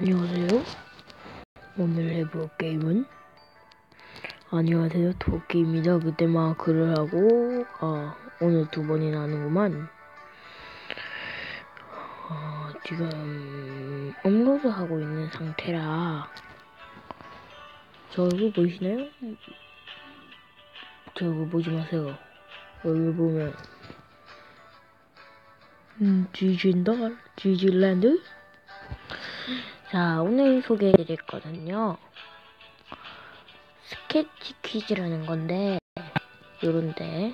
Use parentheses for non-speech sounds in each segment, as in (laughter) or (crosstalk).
안녕하세요. 오늘 해볼 게임은 안녕하세요 토끼입니다. 그때 막 글을 하고 아 오늘 두 번이나 하는구만. 어, 지금 업로드 하고 있는 상태라 저 얼굴 보이시나요? 저 얼굴 보지 마세요. 얼굴 보면 음, 지진달 지질랜드 자, 오늘 소개해드릴 거는요. 스케치 퀴즈라는 건데, 요런데.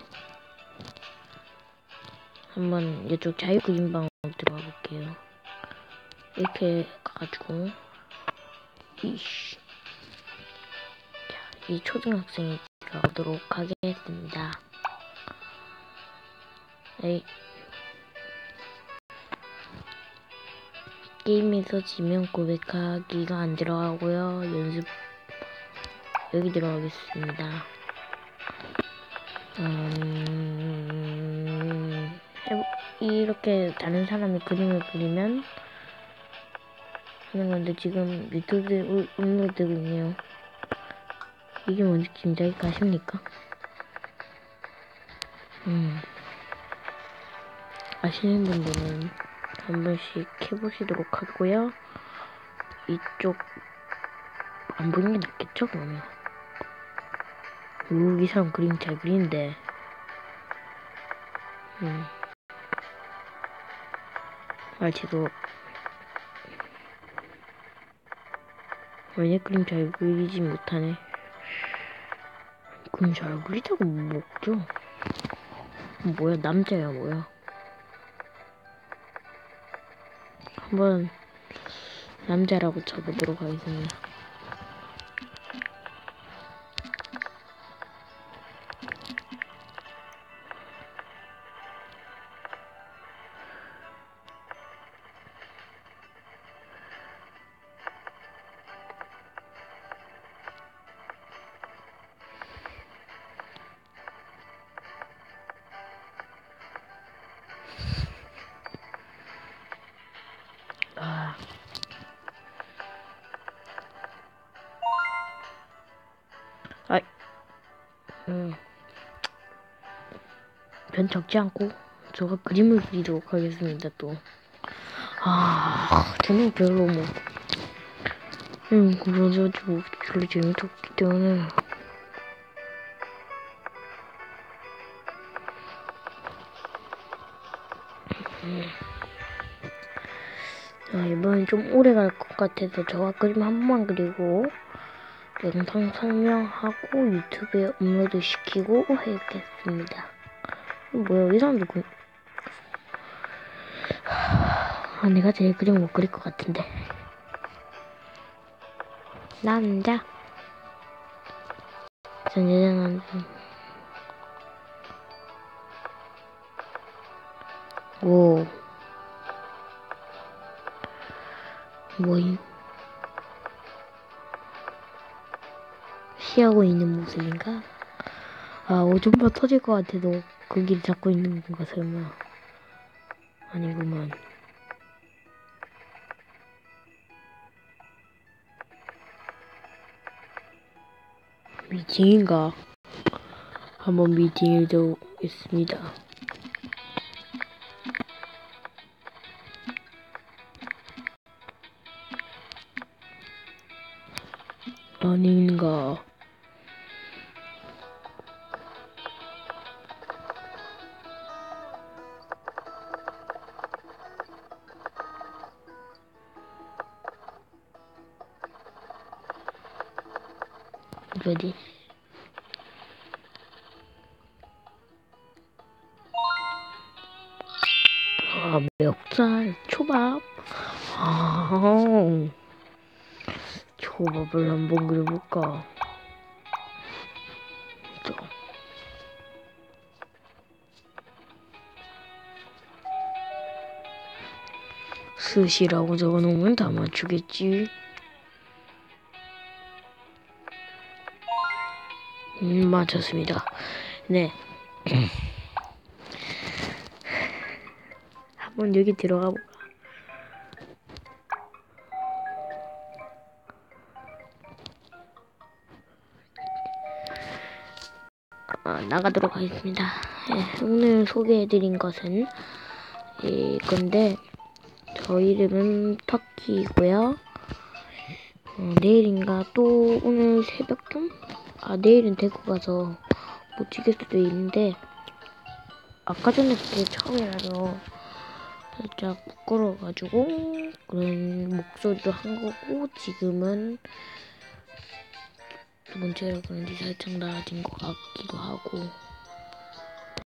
한번 이쪽 자유그림방으로 들어가 볼게요. 이렇게 가가지고, 이씨. 자, 이 초등학생이 들어가도록 하겠습니다. 에이. 게임에서 지면 고백하기가 안 들어가고요. 연습 여기 들어가겠습니다. 음, 이렇게 다른 사람이 그림을 그리면 하는 건데 지금 유튜브에 업로드되고 있네요. 이게 뭔지 짐작이 가십니까? 음, 아시는 분들은 한 번씩 해보시도록 하고요. 이쪽 안 보이는 게 낫겠죠 그러면. 우, 이 사람 그림 잘 그리는데. 음. 알지도 왜냐 그림 잘 그리지 못하네. 그림 잘 그리다고 먹죠? 뭐야 남자야 뭐야? 한번 남자라고 쳐보도록 하겠습니다. 음. 변 적지 않고 저가 그림을 그리도록 하겠습니다 또. 아, 저는 별로 뭐, 음, 그러죠, 뭐, 별로 재미도 없기 때문에. 음. 자, 이번엔 좀 오래 갈 것 같아서 저가 그림 한 번만 그리고 영상 설명하고 유튜브에 업로드 시키고 해야겠습니다. 뭐야, 이 사람도 그... 아, 내가 제일 그림 못 그릴 것 같은데. 남자. 전 여자는 오. 뭐임? 피하고 있는 모습인가? 아, 오줌마 터질 것 같아도 그길 잡고 있는 건가, 설마. 아니구만. 미팅인가? 한번 미팅을 도 있습니다. 아닌가. 어디? 아, 멱살, 초밥. 아, 초밥을 한번 그려볼까? 저. 스시라고 적어놓으면 다 맞추겠지. 음, 맞았습니다. 네. (clears throat) 한번 여기 들어가 볼까? 아, 나가도록 하겠습니다. 예, 오늘 소개해드린 것은 이건데 저 이름은 터키이고요. 어, 내일인가 또 오늘 새벽쯤 아 내일은 대구 가서 못 찍을 수도 있는데 아까 전에 그게 처음이라서 살짝 부끄러워가지고 그런 목소리로 한 거고 지금은 두 번째라 그런지 살짝 나아진 것 같기도 하고